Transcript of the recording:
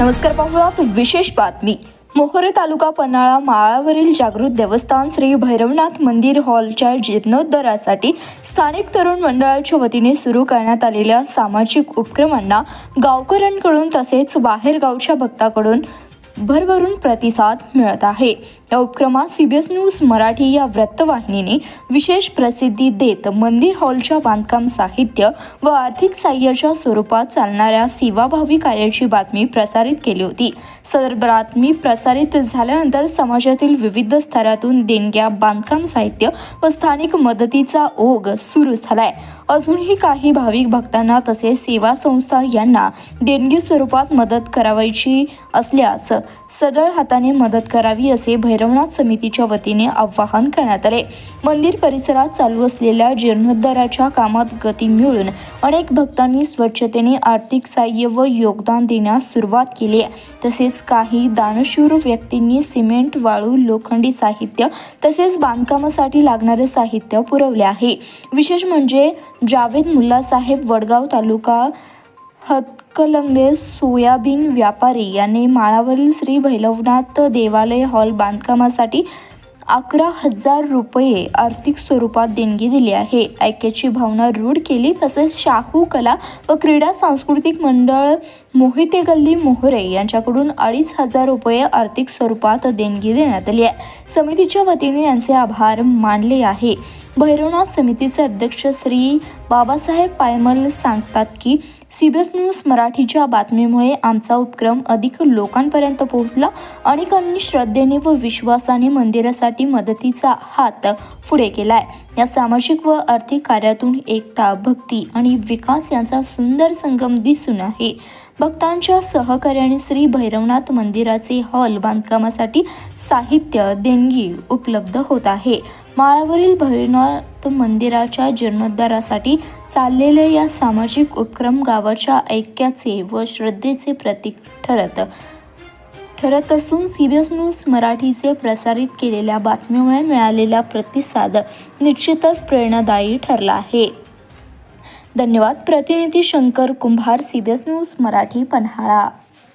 नमस्कार पाहुयात. विशेष बातमी. मोहरे तालुका पन्हाळा माळावरील जागृत देवस्थान श्री भैरवनाथ मंदिर हॉलच्या जीर्णोद्धारासाठी स्थानिक तरुण मंडळाच्या वतीने सुरू करण्यात आलेल्या सामाजिक उपक्रमांना गावकऱ्यांकडून तसेच बाहेरगावच्या भक्ताकडून भरभरून प्रतिसाद मिळत आहे. या उपक्रमात सीबीएस न्यूज मराठी या वृत्तवाहिनीने विशेष प्रसिद्धी देत मंदिर हॉलच्या बांधकाम साहित्य व आर्थिक साह्याच्या स्वरूपात चालणाऱ्या सेवाभावी कार्याची बातमी प्रसारित केली होती. सदर बातमी प्रसारित झाल्यानंतर समाजातील विविध स्तरातून देणग्या बांधकाम साहित्य व स्थानिक मदतीचा ओघ सुरू झालाय. अजूनही काही भाविक भक्तांना तसेच सेवा संस्था यांना देणगी स्वरूपात मदत करावायची असल्यास सरळ हाताने मदत करावी असे भैरवनाथ समितीच्या वतीने आवाहन करण्यात आले. मंदिर परिसरात चालू असलेल्या जीर्णोद्धाराच्या कामात गती मिळून अनेक भक्तांनी स्वच्छतेने आर्थिक सहाय्य व योगदान देण्यास सुरुवात केली आहे. तसेच काही दानशूर व्यक्तींनी सिमेंट वाळू लोखंडी साहित्य तसेच बांधकामासाठी लागणारे साहित्य पुरवले आहे. विशेष म्हणजे जावेद मुल्लासाहेब वडगाव तालुका हतकलंगले सोयाबीन व्यापारी यांनी माळावरील श्री भैरवनाथ देवालय हॉल बांधकामासाठी अकरा हजार रुपये आर्थिक स्वरूपात देणगी दिली आहे. ऐक्याची भावना रूढ केली तसेच शाहू कला व क्रीडा सांस्कृतिक मंडळ मोहिते गल्ली मोहरे यांच्याकडून अडीच हजार रुपये आर्थिक स्वरूपात देणगी देण्यात आली आहे. समितीच्या वतीने यांचे आभार मानले आहे. भैरवनाथ समितीचे अध्यक्ष श्री बाबासाहेब पायमल सांगतात की सी बी एस न्यूज मराठीच्या बातमीमुळे आमचा उपक्रम अधिक लोकांपर्यंत पोहोचला अनेकांनी श्रद्धेने व विश्वासाने मंदिरासाठी मदतीचा हात पुढे केलाय. या सामाजिक व आर्थिक कार्यातून एकता भक्ती आणि विकास यांचा सुंदर संगम दिसून आहे. भक्तांच्या सहकार्याने श्री भैरवनाथ मंदिराचे हॉल बांधकामासाठी साहित्य देणगी उपलब्ध होत आहे. माळावरील भैरनाथ मंदिराच्या जीर्णोद्धारासाठी चाललेले या सामाजिक उपक्रम गावाच्या ऐक्याचे व श्रद्धेचे प्रतीक ठरत ठरत असून सीबीएस न्यूज मराठीचे प्रसारित केलेल्या बातमीमुळे मिळालेला प्रतिसाद निश्चितच प्रेरणादायी ठरला आहे. धन्यवाद. प्रतिनिधी शंकर कुंभार सीबीएस न्यूज मराठी पन्हाळा.